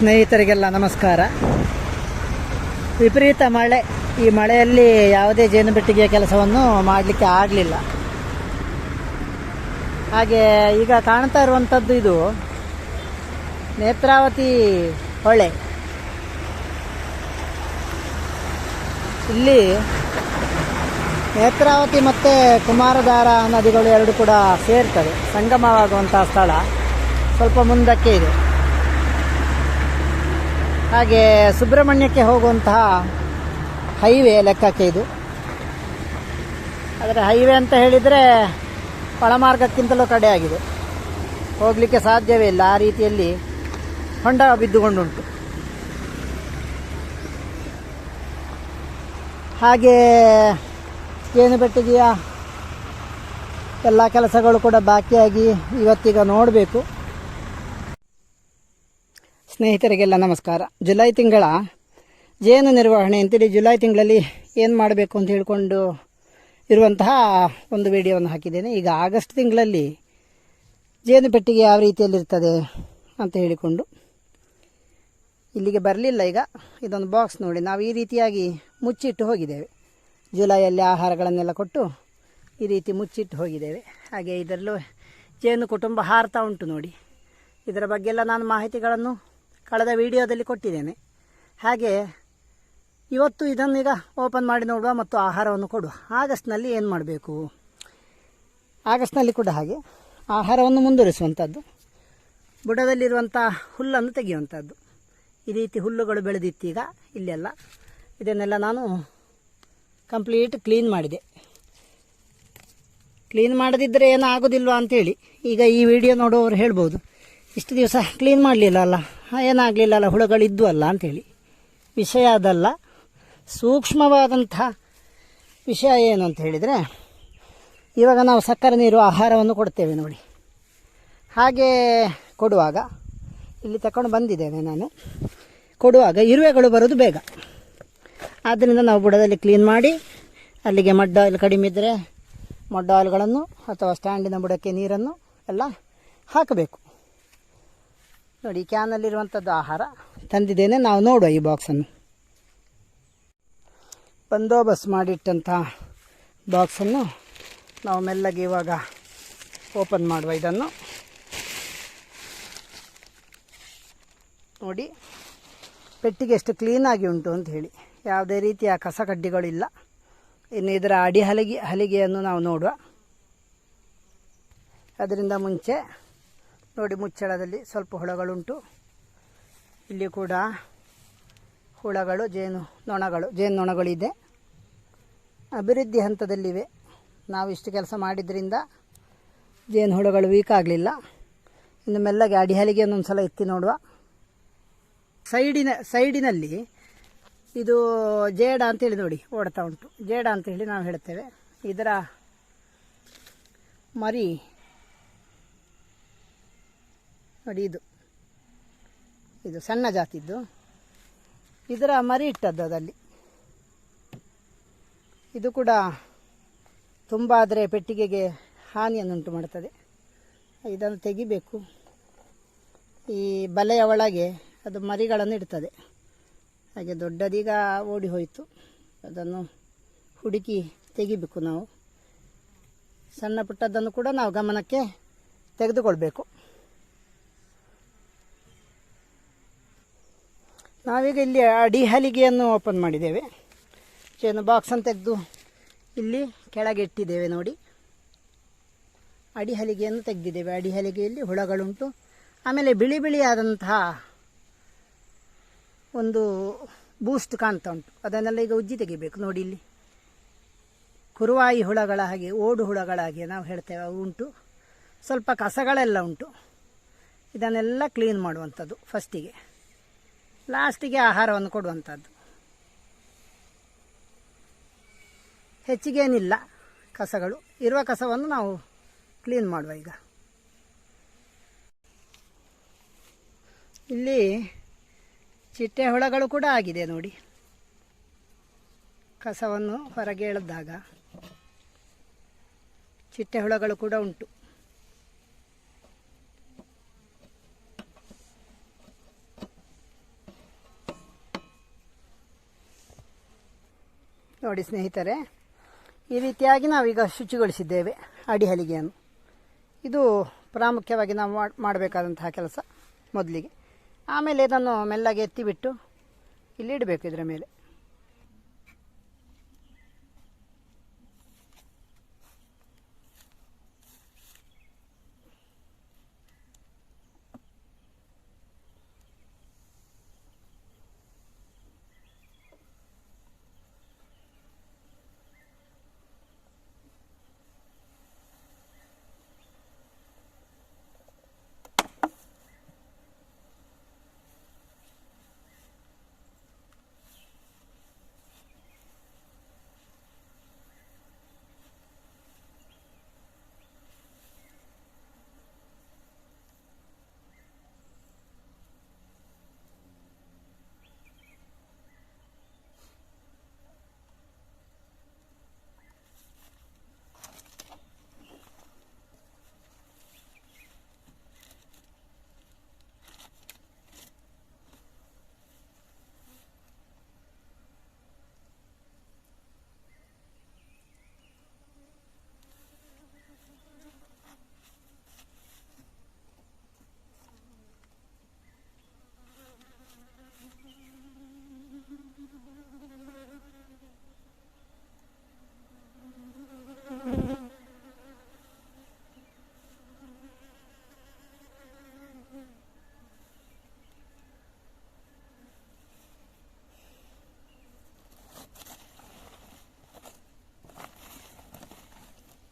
ಸ್ನೇಹಿತರಿಗೆಲ್ಲ ನಮಸ್ಕಾರ. ವಿಪರೀತ ಮಳೆ. ಈ ಮಳೆಯಲ್ಲಿ ಯಾವುದೇ ಜೇನುಬೆಟ್ಟಿಗೆಯ ಕೆಲಸವನ್ನು ಮಾಡಲಿಕ್ಕೆ ಆಗಲಿಲ್ಲ. ಹಾಗೆ ಈಗ ಕಾಣ್ತಾ ಇರುವಂಥದ್ದು ಇದು ನೇತ್ರಾವತಿ ಹೊಳೆ. ಇಲ್ಲಿ ನೇತ್ರಾವತಿ ಮತ್ತು ಕುಮಾರಧಾರ ನದಿಗಳು ಎರಡು ಕೂಡ ಸೇರ್ತವೆ. ಸಂಗಮವಾಗುವಂಥ ಸ್ಥಳ. ಸ್ವಲ್ಪ ಮುಂದಕ್ಕೆ ಇದೆ. ಹಾಗೆ ಸುಬ್ರಹ್ಮಣ್ಯಕ್ಕೆ ಹೋಗುವಂತಹ ಹೈವೇ ಲೆಕ್ಕಕ್ಕೆ ಇದು. ಆದರೆ ಹೈವೇ ಅಂತ ಹೇಳಿದರೆ ಒಳಮಾರ್ಗಕ್ಕಿಂತಲೂ ಕಡೆಯಾಗಿದೆ ಹೋಗಲಿಕ್ಕೆ ಸಾಧ್ಯವೇ ಇಲ್ಲ. ಆ ರೀತಿಯಲ್ಲಿ ಹೊಂಡ ಬಿದ್ದುಕೊಂಡುಂಟು ಹಾಗೆ ಏನು ಬೆಟ್ಟಿದೆಯಾ ಎಲ್ಲ ಕೆಲಸಗಳು ಕೂಡ ಬಾಕಿಯಾಗಿ ಇವತ್ತೀಗ ನೋಡಬೇಕು. ಸ್ನೇಹಿತರಿಗೆಲ್ಲ ನಮಸ್ಕಾರ. ಜುಲೈ ತಿಂಗಳ ಜೇನು ನಿರ್ವಹಣೆ ಅಂತೇಳಿ ಜುಲೈ ತಿಂಗಳಲ್ಲಿ ಏನು ಮಾಡಬೇಕು ಅಂತ ಹೇಳಿಕೊಂಡು ಇರುವಂತಹ ಒಂದು ವಿಡಿಯೋವನ್ನು ಹಾಕಿದ್ದೇನೆ. ಈಗ ಆಗಸ್ಟ್ ತಿಂಗಳಲ್ಲಿ ಜೇನು ಪೆಟ್ಟಿಗೆ ಯಾವ ರೀತಿಯಲ್ಲಿರ್ತದೆ ಅಂತ ಹೇಳಿಕೊಂಡು ಇಲ್ಲಿಗೆ ಬರಲಿಲ್ಲ ಈಗ. ಇದೊಂದು ಬಾಕ್ಸ್ ನೋಡಿ. ನಾವು ಈ ರೀತಿಯಾಗಿ ಮುಚ್ಚಿಟ್ಟು ಹೋಗಿದ್ದೇವೆ. ಜುಲೈಯಲ್ಲಿ ಆಹಾರಗಳನ್ನೆಲ್ಲ ಕೊಟ್ಟು ಈ ರೀತಿ ಮುಚ್ಚಿಟ್ಟು ಹೋಗಿದ್ದೇವೆ. ಹಾಗೆ ಇದರಲ್ಲೂ ಜೇನು ಕುಟುಂಬ ಹಾರ್ತಾ ಉಂಟು ನೋಡಿ. ಇದರ ಬಗ್ಗೆ ಎಲ್ಲ ನಾನು ಮಾಹಿತಿಗಳನ್ನು ಕಳೆದ ವಿಡಿಯೋದಲ್ಲಿ ಕೊಟ್ಟಿದ್ದೇನೆ. ಹಾಗೆ ಇವತ್ತು ಇದನ್ನೀಗ ಓಪನ್ ಮಾಡಿ ನೋಡುವ ಮತ್ತು ಆಹಾರವನ್ನು ಕೊಡುವ. ಆಗಸ್ಟ್ನಲ್ಲಿ ಏನು ಮಾಡಬೇಕು? ಆಗಸ್ಟ್ನಲ್ಲಿ ಕೂಡ ಹಾಗೆ. ಆಹಾರವನ್ನು ಮುಂದುವರಿಸುವಂಥದ್ದು. ಬುಡದಲ್ಲಿರುವಂಥ ಹುಲ್ಲನ್ನು ತೆಗೆಯುವಂಥದ್ದು. ಈ ರೀತಿ ಹುಲ್ಲುಗಳು ಬೆಳೆದಿತ್ತೀಗ ಇಲ್ಲೆಲ್ಲ. ಇದನ್ನೆಲ್ಲ ನಾನು ಕಂಪ್ಲೀಟ್ ಕ್ಲೀನ್ ಮಾಡಿದೆ. ಕ್ಲೀನ್ ಮಾಡದಿದ್ದರೆ ಏನೂ ಆಗೋದಿಲ್ವಾ ಅಂತೇಳಿ ಈಗ ಈ ವಿಡಿಯೋ ನೋಡುವವರು ಹೇಳ್ಬೋದು. ಇಷ್ಟು ದಿವಸ ಕ್ಲೀನ್ ಮಾಡಲಿಲ್ಲ ಅಲ್ಲ ಏನಾಗಲಿಲ್ಲ ಅಲ್ಲ ಹುಳುಗಳಿದ್ದು ಅಲ್ಲ ಅಂಥೇಳಿ ವಿಷಯ ಅದಲ್ಲ. ಸೂಕ್ಷ್ಮವಾದಂಥ ವಿಷಯ ಏನು ಅಂತ ಹೇಳಿದರೆ, ಇವಾಗ ನಾವು ಸಕ್ಕರೆ ನೀರು ಆಹಾರವನ್ನು ಕೊಡ್ತೇವೆ ನೋಡಿ. ಹಾಗೆ ಕೊಡುವಾಗ, ಇಲ್ಲಿ ತಗೊಂಡು ಬಂದಿದ್ದೇನೆ ನಾನು. ಕೊಡುವಾಗ ಇರುವೆಗಳು ಬರೋದು ಬೇಗ. ಆದ್ದರಿಂದ ನಾವು ಬುಡದಲ್ಲಿ ಕ್ಲೀನ್ ಮಾಡಿ, ಅಲ್ಲಿಗೆ ಮಡ್ ಆಯಿಲ್ ಕಡಿಮೆ ಇದ್ದರೆ ಮಡ್ ಆಯಿಲ್ಗಳನ್ನು ಅಥವಾ ಸ್ಟ್ಯಾಂಡಿನ ಬುಡಕ್ಕೆ ನೀರನ್ನು ಎಲ್ಲ ಹಾಕಬೇಕು. ನೋಡಿ ಕ್ಯಾನಲ್ಲಿರುವಂಥದ್ದು ಆಹಾರ. ತಂದಿದ್ದೇನೆ, ನಾವು ನೋಡುವ ಈ ಬಾಕ್ಸನ್ನು ಬಂದೋಬಸ್ತ್ ಮಾಡಿಟ್ಟಂಥ ಬಾಕ್ಸನ್ನು ನಾವು ಮೆಲ್ಲಗೆ ಇವಾಗ ಓಪನ್ ಮಾಡುವ ಇದನ್ನು. ನೋಡಿ, ಪೆಟ್ಟಿಗೆ ಎಷ್ಟು ಕ್ಲೀನಾಗಿ ಉಂಟು ಅಂತ ಹೇಳಿ. ಯಾವುದೇ ರೀತಿಯ ಕಸ ಕಡ್ಡಿಗಳಿಲ್ಲ. ಇನ್ನು ಇದರ ಅಡಿ ಹಲಿಗೆ ಹಲಿಗೆಯನ್ನು ನಾವು ನೋಡುವ. ಅದರಿಂದ ಮುಂಚೆ ನೋಡಿ ಮುಚ್ಚಳದಲ್ಲಿ ಸ್ವಲ್ಪ ಹುಳಗಳುಂಟು. ಇಲ್ಲಿ ಕೂಡ ಹುಳಗಳು, ಜೇನು ನೊಣಗಳು, ಜೇನು ನೊಣಗಳಿದೆ. ಅಭಿವೃದ್ಧಿ ಹಂತದಲ್ಲಿವೆ. ನಾವು ಇಷ್ಟು ಕೆಲಸ ಮಾಡಿದ್ರಿಂದ ಜೇನು ಹುಳುಗಳು ವೀಕ್ ಆಗಲಿಲ್ಲ. ಇನ್ನು ಮೆಲ್ಲಗೆ ಅಡಿಹಲಿಗೆ ಒಂದೊಂದು ಸಲ ಎತ್ತಿ ನೋಡುವ. ಸೈಡಿನ, ಸೈಡಿನಲ್ಲಿ ಇದು ಜೇಡ ಅಂತೇಳಿ ನೋಡಿ ಓಡ್ತಾ ಉಂಟು. ಜೇಡ ಅಂತೇಳಿ ನಾವು ಹೇಳ್ತೇವೆ. ಇದರ ಮರಿ ನೋಡಿ ಇದು. ಇದು ಸಣ್ಣ ಜಾತಿದ್ದು. ಇದರ ಮರಿ ಇಟ್ಟದ್ದು ಅದಲ್ಲಿ ಇದು ಕೂಡ ತುಂಬ ಆದರೆ ಪೆಟ್ಟಿಗೆಗೆ ಹಾನಿಯನ್ನುಂಟು ಮಾಡ್ತದೆ. ಇದನ್ನು ತೆಗಿಬೇಕು. ಈ ಬಲೆಯ ಒಳಗೆ ಅದು ಮರಿಗಳನ್ನು ಇಡ್ತದೆ. ಹಾಗೆ ದೊಡ್ಡದೀಗ ಓಡಿ ಹೋಯಿತು. ಅದನ್ನು ಹುಡುಕಿ ತೆಗಿಬೇಕು ನಾವು. ಸಣ್ಣ ಪುಟ್ಟದ್ದನ್ನು ಕೂಡ ನಾವು ಗಮನಕ್ಕೆ ತೆಗೆದುಕೊಳ್ಬೇಕು. ನಾವೀಗ ಇಲ್ಲಿ ಅಡಿ ಹಲಿಗೆಯನ್ನು ಓಪನ್ ಮಾಡಿದ್ದೇವೆ. ಚೇನು ಬಾಕ್ಸನ್ನು ತೆಗೆದು ಇಲ್ಲಿ ಕೆಳಗೆ ಇಟ್ಟಿದ್ದೇವೆ ನೋಡಿ. ಅಡಿ ಹಲಿಗೆಯನ್ನು ತೆಗೆದಿದ್ದೇವೆ. ಅಡಿ ಹಲಿಗೆಯಲ್ಲಿ ಹುಳಗಳುಂಟು. ಆಮೇಲೆ ಬಿಳಿ ಬಿಳಿಯಾದಂತಹ ಒಂದು ಬೂಸ್ಟ್ ಕಾಣ್ತಾ ಉಂಟು. ಅದನ್ನೆಲ್ಲ ಈಗ ಉಜ್ಜಿ ತೆಗಿಬೇಕು. ನೋಡಿ ಇಲ್ಲಿ. ಕುರುವಾಯಿ ಹುಳಗಳ ಹಾಗೆ, ಓಡು ಹುಳಗಳ ಹಾಗೆ ನಾವು ಹೇಳ್ತೇವೆ, ಅವು ಉಂಟು. ಸ್ವಲ್ಪ ಕಸಗಳೆಲ್ಲ ಉಂಟು. ಇದನ್ನೆಲ್ಲ ಕ್ಲೀನ್ ಮಾಡುವಂಥದ್ದು ಫಸ್ಟಿಗೆ ಲಾಸ್ಟಿಗೆ ಆಹಾರವನ್ನು ಕೊಡುವಂಥದ್ದು ಹೆಚ್ಚಿಗೇನಿಲ್ಲ ಕಸಗಳು. ಇರುವ ಕಸವನ್ನು ನಾವು ಕ್ಲೀನ್ ಮಾಡುವ ಈಗ. ಇಲ್ಲಿ ಚಿಟ್ಟೆ ಹುಳಗಳು ಕೂಡ ಆಗಿದೆ ನೋಡಿ. ಕಸವನ್ನು ಹೊರಗೆ ಎಳೆದಾಗ ಚಿಟ್ಟೆ ಹುಳಗಳು ಕೂಡ ಉಂಟು. ನೋಡಿ ಸ್ನೇಹಿತರೆ, ಈ ರೀತಿಯಾಗಿ ನಾವೀಗ ಶುಚಿಗೊಳಿಸಿದ್ದೇವೆ ಅಡಿ ಹಲಿಗೆಯನ್ನು. ಇದು ಪ್ರಾಮುಖ್ಯವಾಗಿ ನಾವು ಮಾಡ್- ಮಾಡಬೇಕಾದಂತಹ ಕೆಲಸ ಮೊದಲಿಗೆ. ಆಮೇಲೆ ಇದನ್ನು ಮೆಲ್ಲಗೆ ಎತ್ತಿಬಿಟ್ಟು ಇಲ್ಲಿ ಇಡಬೇಕು ಇದರ ಮೇಲೆ.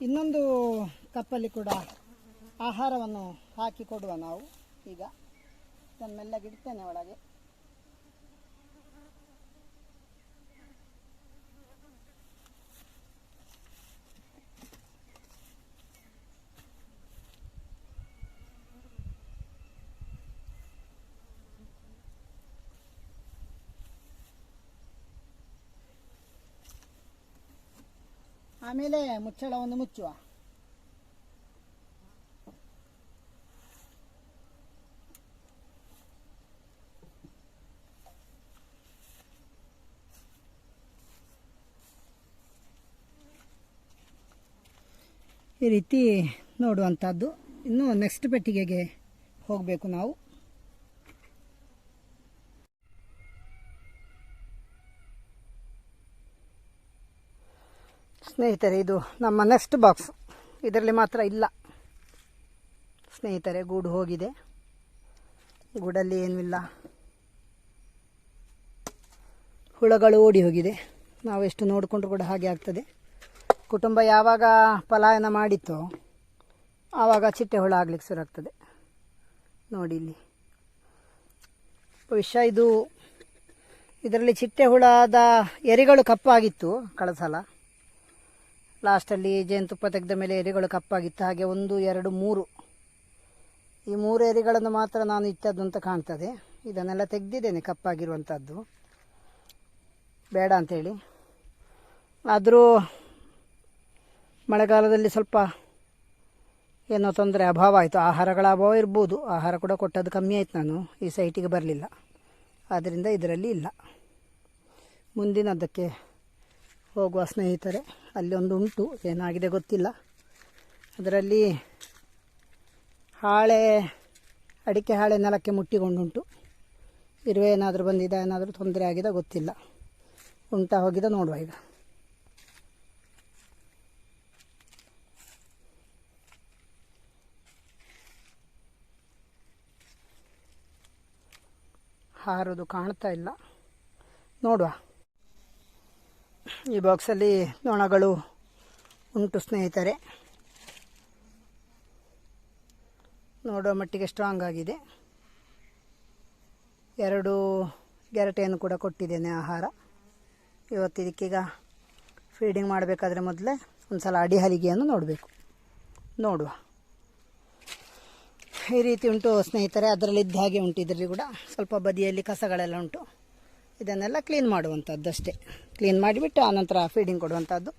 ಇನ್ನೊಂದು ಕಪ್ಪಲ್ಲಿ ಕೂಡ ಆಹಾರವನ್ನು ಹಾಕಿ ಕೊಡುವ ನಾವು. ಈಗ ಇದನ್ನೆಲ್ಲ ಗಿಡ್ತೇನೆ ಒಳಗೆ. ಆಮೇಲೆ ಮುಚ್ಚಳವನ್ನು ಮುಚ್ಚುವ. ಈ ರೀತಿ ನೋಡುವಂಥದ್ದು. ಇನ್ನು ನೆಕ್ಸ್ಟ್ ಪೆಟ್ಟಿಗೆಗೆ ಹೋಗಬೇಕು ನಾವು. ಸ್ನೇಹಿತರೆ, ಇದು ನಮ್ಮ ನೆಕ್ಸ್ಟ್ ಬಾಕ್ಸ್ ಇದರಲ್ಲಿ ಮಾತ್ರ ಇಲ್ಲ. ಸ್ನೇಹಿತರೆ, ಗೂಡು ಹೋಗಿದೆ. ಗೂಡಲ್ಲಿ ಏನೂ ಇಲ್ಲ. ಹುಳಗಳು ಓಡಿ ಹೋಗಿದೆ. ನಾವು ಎಷ್ಟು ನೋಡಿಕೊಂಡ್ರು ಕೂಡ ಹಾಗೆ ಆಗ್ತದೆ. ಕುಟುಂಬ ಯಾವಾಗ ಪಲಾಯನ ಮಾಡಿತ್ತೋ, ಆವಾಗ ಚಿಟ್ಟೆ ಹುಳ ಆಗ್ಲಿಕ್ಕೆ ಶುರು ಆಗ್ತದೆ. ನೋಡಿ ಇಲ್ಲಿ. ಬಹುಶಃ ಇದು, ಇದರಲ್ಲಿ ಚಿಟ್ಟೆ ಹುಳದ ಎರೆಗಳು ಕಪ್ಪಾಗಿತ್ತು, ಕಳೆದ ಸಲ. ಲಾಸ್ಟಲ್ಲಿ ಜೇನುತುಪ್ಪ ತೆಗೆದ ಮೇಲೆ ಎರೆಗಳು ಕಪ್ಪಾಗಿತ್ತು ಹಾಗೆ ಒಂದು, ಎರಡು, ಮೂರು. ಈ ಮೂರು ಎರೆಗಳನ್ನು ಮಾತ್ರ ನಾನು ಇಟ್ಟದ್ದು ಅಂತ ಕಾಣ್ತದೆ. ಇದನ್ನೆಲ್ಲ ತೆಗೆದಿದ್ದೇನೆ ಕಪ್ಪಾಗಿರುವಂಥದ್ದು ಬೇಡ ಅಂಥೇಳಿ ಆದರೂ ಮಳೆಗಾಲದಲ್ಲಿ ಸ್ವಲ್ಪ ಏನೋ ತೊಂದರೆ, ಅಭಾವ ಆಯಿತು. ಆಹಾರಗಳ ಅಭಾವ ಇರ್ಬೋದು. ಆಹಾರ ಕೂಡ ಕೊಟ್ಟದ್ದು ಕಮ್ಮಿ ಆಯ್ತು ನಾನು. ಈ ಸೈಟಿಗೆ ಬರಲಿಲ್ಲ. ಆದ್ದರಿಂದ ಇದರಲ್ಲಿ ಇಲ್ಲ. ಮುಂದಿನದಕ್ಕೆ ಹೋಗುವ ಸ್ನೇಹಿತರೆ ಅಲ್ಲಿ ಒಂದು ಉಂಟು, ಏನಾಗಿದೆ ಗೊತ್ತಿಲ್ಲ. ಅದರಲ್ಲಿ ಹಾಳೆ, ಅಡಿಕೆ ಹಾಳೆ ನೆಲಕ್ಕೆ ಮುಟ್ಟಿಕೊಂಡುಂಟು. ಇರುವೆ ಏನಾದರೂ ಬಂದಿದೆ, ಏನಾದರೂ ತೊಂದರೆ ಆಗಿದೆ ಗೊತ್ತಿಲ್ಲ. ಉಂಟ ಹೋಗಿದ ನೋಡುವ ಈಗ. ಹಾರೋದು ಕಾಣ್ತಾ ಇಲ್ಲ. ನೋಡುವ. ಈ ಬಾಕ್ಸಲ್ಲಿ ನೊಣಗಳು ಉಂಟು ಸ್ನೇಹಿತರೆ. ನೋಡೋ ಮಟ್ಟಿಗೆ ಸ್ಟ್ರಾಂಗ್ ಆಗಿದೆ. ಎರಡು ಗೆರಟೆಯನ್ನು ಕೂಡ ಕೊಟ್ಟಿದ್ದೇನೆ ಆಹಾರ. ಇವತ್ತು ಇದಕ್ಕೀಗ ಫೀಡಿಂಗ್ ಮಾಡಬೇಕಾದ್ರೆ ಮೊದಲೇ ಒಂದು ಸಲ ಅಡಿ ಹಲಿಗೆಯನ್ನು ನೋಡಬೇಕು. ನೋಡುವ. ಈ ರೀತಿ ಉಂಟು ಸ್ನೇಹಿತರೆ ಅದರಲ್ಲಿ ಇದ್ದ ಹಾಗೆ ಉಂಟು ಇದರಲ್ಲಿ ಕೂಡ. ಸ್ವಲ್ಪ ಬದಿಯಲ್ಲಿ ಕಸಗಳೆಲ್ಲ ಉಂಟು. ಇದನ್ನೆಲ್ಲ ಕ್ಲೀನ್ ಮಾಡುವಂಥದ್ದು ಅಷ್ಟೇ ಕ್ಲೀನ್ ಮಾಡಿಬಿಟ್ಟು ಆನಂತರ ಫೀಡಿಂಗ್ ಕೊಡುವಂಥದ್ದು.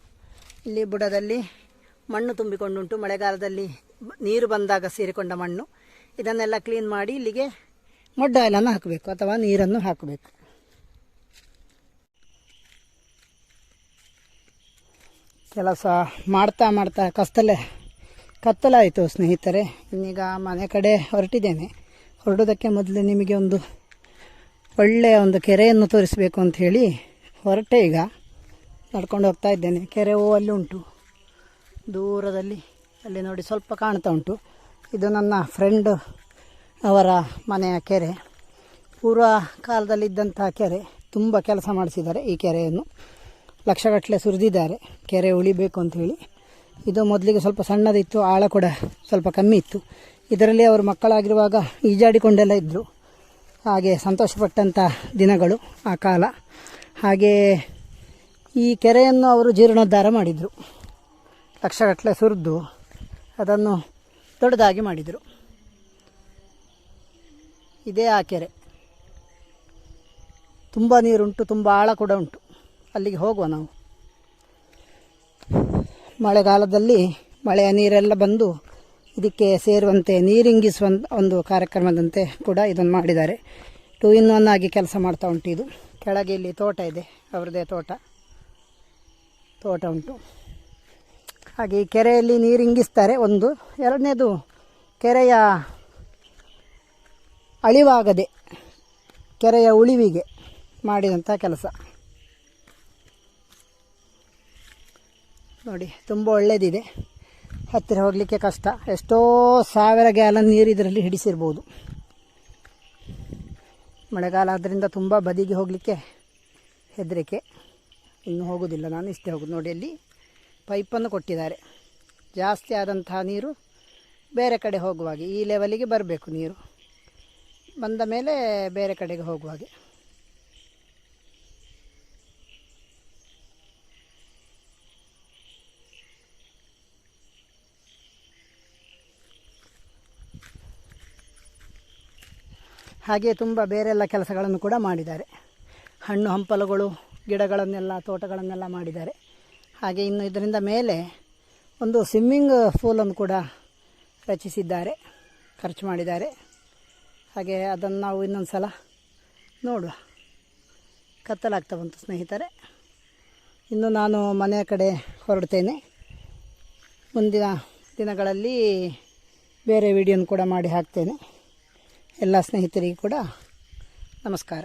ಇಲ್ಲಿ ಬುಡದಲ್ಲಿ ಮಣ್ಣು ತುಂಬಿಕೊಂಡುಂಟು. ಮಳೆಗಾಲದಲ್ಲಿ ನೀರು ಬಂದಾಗ ಸೇರಿಕೊಂಡ ಮಣ್ಣು. ಇದನ್ನೆಲ್ಲ ಕ್ಲೀನ್ ಮಾಡಿ ಇಲ್ಲಿಗೆ ಮೊಡ್ಡ ಎಲ್ಲನೂ ಹಾಕಬೇಕು, ಅಥವಾ ನೀರನ್ನು ಹಾಕಬೇಕು. ಕೆಲಸ ಮಾಡ್ತಾ ಮಾಡ್ತಾ ಕಸ್ತಲೆ ಕತ್ತಲಾಯಿತು ಸ್ನೇಹಿತರೆ. ಇನ್ನೀಗ ಮನೆ ಕಡೆ ಹೊರಟಿದ್ದೇನೆ. ಹೊರಡೋದಕ್ಕೆ ಮೊದಲು ನಿಮಗೆ ಒಂದು ಒಳ್ಳೆಯ ಒಂದು ಕೆರೆಯನ್ನು ತೋರಿಸಬೇಕು ಅಂತ ಹೇಳಿ ಹೊರಟೆ ಈಗ ನಡ್ಕೊಂಡು ಹೋಗ್ತಾ ಇದ್ದೇನೆ. ಕೆರೆ ಅಲ್ಲಿ ಉಂಟು. ದೂರದಲ್ಲಿ, ಅಲ್ಲಿ ನೋಡಿ ಸ್ವಲ್ಪ ಕಾಣ್ತಾ ಉಂಟು. ಇದು ನನ್ನ ಫ್ರೆಂಡ್ ಅವರ ಮನೆಯ ಕೆರೆ. ಪೂರ್ವ ಕಾಲದಲ್ಲಿದ್ದಂಥ ಕೆರೆ. ತುಂಬ ಕೆಲಸ ಮಾಡಿಸಿದ್ದಾರೆ ಈ ಕೆರೆಯನ್ನು. ಲಕ್ಷಗಟ್ಟಲೆ ಸುರಿದಿದ್ದಾರೆ. ಕೆರೆ ಉಳಿಬೇಕು ಅಂಥೇಳಿ ಇದು ಮೊದಲಿಗೆ ಸ್ವಲ್ಪ ಸಣ್ಣದಿತ್ತು, ಆಳ ಕೂಡ ಸ್ವಲ್ಪ ಕಮ್ಮಿ ಇತ್ತು. ಇದರಲ್ಲಿ ಅವರು ಮಕ್ಕಳಾಗಿರುವಾಗ ಈಜಾಡಿಕೊಂಡೆಲ್ಲ ಇದ್ದರು ಹಾಗೆ ಸಂತೋಷಪಟ್ಟಂಥ ದಿನಗಳು ಆ ಕಾಲ. ಹಾಗೆ ಈ ಕೆರೆಯನ್ನು ಅವರು ಜೀರ್ಣೋದ್ಧಾರ ಮಾಡಿದರು. ಲಕ್ಷಗಟ್ಟಲೆ ಸುರಿದು ಅದನ್ನು ದೊಡ್ಡದಾಗಿ ಮಾಡಿದರು. ಇದೇ ಆ ಕೆರೆ. ತುಂಬ ನೀರುಂಟು, ತುಂಬ ಆಳ ಕೂಡ ಉಂಟು. ಅಲ್ಲಿಗೆ ಹೋಗುವ ನಾವು. ಮಳೆಗಾಲದಲ್ಲಿ ಮಳೆಯ ನೀರೆಲ್ಲ ಬಂದು ಇದಕ್ಕೆ ಸೇರುವಂತೆ ನೀರಿಂಗಿಸುವ ಒಂದು ಕಾರ್ಯಕ್ರಮದಂತೆ ಕೂಡ ಇದನ್ನು ಮಾಡಿದ್ದಾರೆ. ಟೂ ಇನ್ ಒನ್ ಆಗಿ ಕೆಲಸ ಮಾಡ್ತಾ ಉಂಟು ಇದು. ಕೆಳಗೆ ಇಲ್ಲಿ ತೋಟ ಇದೆ, ಅವ್ರದ್ದೇ ತೋಟ. ತೋಟ ಉಂಟು. ಹಾಗೆ ಈ ಕೆರೆಯಲ್ಲಿ ನೀರು ಇಂಗಿಸ್ತಾರೆ. ಒಂದು, ಎರಡನೇದು ಕೆರೆಯ ಅಳಿವಾಗದೆ, ಕೆರೆಯ ಉಳಿವಿಗೆ ಮಾಡಿದಂಥ ಕೆಲಸ. ನೋಡಿ, ತುಂಬ ಒಳ್ಳೆಯದಿದೆ ಹತ್ತಿರ ಹೋಗಲಿಕ್ಕೆ ಕಷ್ಟ. ಎಷ್ಟೋ ಸಾವಿರ ಗ್ಯಾಲನ್ ನೀರು ಇದರಲ್ಲಿ ಹಿಡಿಸಿರ್ಬೋದು. ಮಳೆಗಾಲ ಆದ್ದರಿಂದ ತುಂಬ ಬದಿಗೆ ಹೋಗಲಿಕ್ಕೆ ಹೆದರಿಕೆ. ಇನ್ನು ಹೋಗೋದಿಲ್ಲ, ನಾನು ಇಷ್ಟೇ ಹೋಗೋದು. ನೋಡಿ, ಅಲ್ಲಿ ಪೈಪನ್ನು ಕೊಟ್ಟಿದ್ದಾರೆ. ಜಾಸ್ತಿ ಆದಂತಹ ನೀರು ಬೇರೆ ಕಡೆ ಹೋಗುವಾಗೆ ಈ ಲೆವೆಲಿಗೆ ಬರಬೇಕು ನೀರು. ಬಂದ ಮೇಲೆ ಬೇರೆ ಕಡೆಗೆ ಹೋಗುವ ಹಾಗೆ ಹಾಗೆ ತುಂಬ ಬೇರೆಲ್ಲ ಕೆಲಸಗಳನ್ನು ಕೂಡ ಮಾಡಿದ್ದಾರೆ. ಹಣ್ಣು ಹಂಪಲುಗಳು, ಗಿಡಗಳನ್ನೆಲ್ಲ, ತೋಟಗಳನ್ನೆಲ್ಲ ಮಾಡಿದ್ದಾರೆ. ಹಾಗೆ ಇನ್ನು ಇದರಿಂದ ಮೇಲೆ ಒಂದು ಸ್ವಿಮ್ಮಿಂಗ್ ಫೂಲನ್ನು ಕೂಡ ರಚಿಸಿದ್ದಾರೆ, ಖರ್ಚು ಮಾಡಿದ್ದಾರೆ. ಹಾಗೆ ಅದನ್ನು ನಾವು ಇನ್ನೊಂದು ಸಲ ನೋಡುವ. ಕತ್ತಲಾಗ್ತಾ ಬಂತು ಸ್ನೇಹಿತರೆ. ಇನ್ನು ನಾನು ಮನೆಯ ಕಡೆ ಹೊರಡ್ತೇನೆ. ಮುಂದಿನ ದಿನಗಳಲ್ಲಿ ಬೇರೆ ವಿಡಿಯೋನ ಕೂಡ ಮಾಡಿ ಹಾಕ್ತೇನೆ. ಎಲ್ಲ ಸ್ನೇಹಿತರಿಗೂ ಕೂಡ ನಮಸ್ಕಾರ.